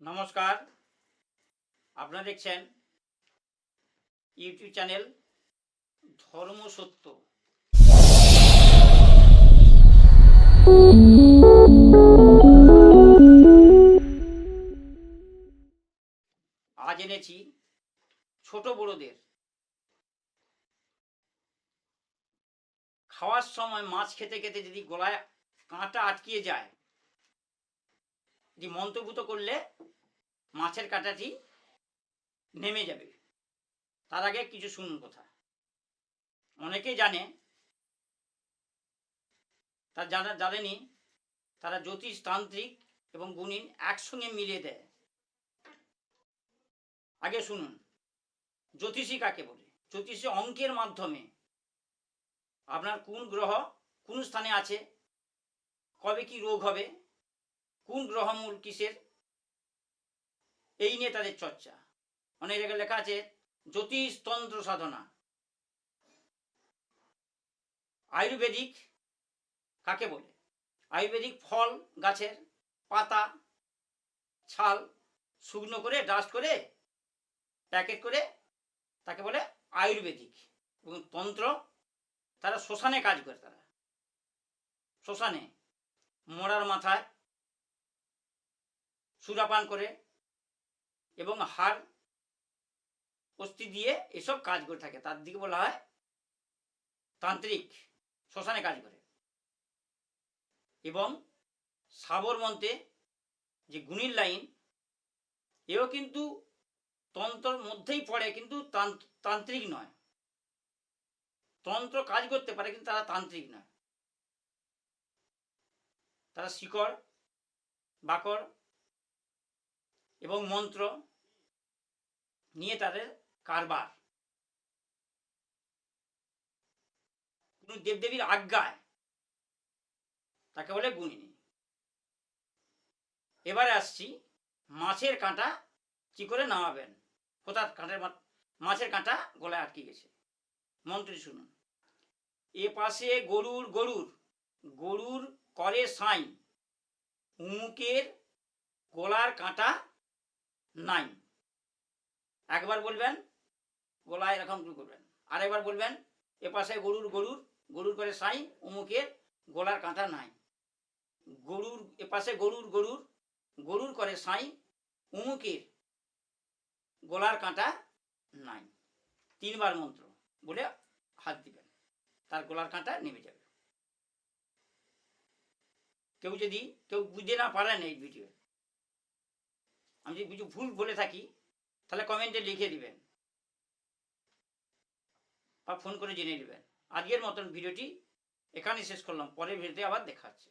নমস্কার। আপনারা দেখছেন ইউটিউব চ্যানেল ধর্ম সত্য। আজ এনেছি ছোট বড়দের। খাওয়ার সময় মাছ খেতে খেতে যদি গলায় কাঁটা আটকিয়ে যায় যে মন্ত্রভূত করলে মাছের কাঁটাটি নেমে যাবে। তার আগে কিছু শুনুন কথা। অনেকেই জানে, তার যারা জানেনি, তারা জ্যোতিষ, তান্ত্রিক এবং গুণিন একসঙ্গে মিলিয়ে দেয়। আগে শুনুন, জ্যোতিষী কাকে বলে? জ্যোতিষী অঙ্কের মাধ্যমে। আপনার কোন গ্রহ কোন স্থানে আছে? কবে কি রোগ হবে? কোন গ্রহমূল কিসের? এই নিয়ে তাদের চর্চা। অনেক জায়গায় লেখা আছে, জ্যোতিষ তন্ত্র সাধনা। আয়ুর্বেদিক কাকে বলে? আয়ুর্বেদিক ফল, গাছের পাতা, ছাল শুকনো করে ডাস্ট করে প্যাকেট করে তাকে বলে আয়ুর্বেদিক। এবং তন্ত্র, তারা শ্মশানে কাজ করে তারা। শ্মশানে, মরার মাথায় সুরাপান করে এবং হাড়, অস্থি দিয়ে এসব কাজ করে থাকে। তার দিকে বলা হয় তান্ত্রিক শ্মশানে কাজ করে। এবং সাবরমন্তে যে গুণীর লাইন, এও কিন্তু তন্ত্রর মধ্যেই পড়ে, কিন্তু তান্ত্র- তান্ত্রিক নয়। তন্ত্র কাজ করতে পারে, কিন্তু তারা তান্ত্রিক নয়। তারা শিকড় বাকড় এবং মন্ত্র নিয়ে তাদের কারবার। কোন দেবদেবীর আজ্ঞায় তাকে বলে গুণিনী। এবারে আসছি, মাছের কাঁটা কি করে নামাবেন? কোথার কাঁটার মাছের কাঁটা গলায় আটকে গেছে। মন্ত্রী শুনুন। এ পাশে গরুর গরুর গরুর করে সাই, উমুকের গলার কাঁটা নাই একবার বলবেন, গলায় এরকম করে করবেন। আরেকবার বলবেন, এ পাশে গরুর গরুর গরুর করে সাই উমুকের গলার কাঁটা নাই। গরুর, এ পাশে গরুর গরুর গরুর করে সাই উমুকের গলার কাঁটা নাই। তিনবার মন্ত্র বলে হাত দিবেন। তার গলার কাঁটা নেমে যাবে। কেউ যদি, কেউ বুঝতে না পারেন এই ভিডিও আমি যদি কিছু ভুল বলে থাকি, তাহলে কমেন্টে লিখে দিবেন। বা ফোন করে জেনে নেবেন। আজকের মতন ভিডিওটি এখানে শেষ করলাম। পরের ভিডিওতে আবার দেখা হচ্ছে।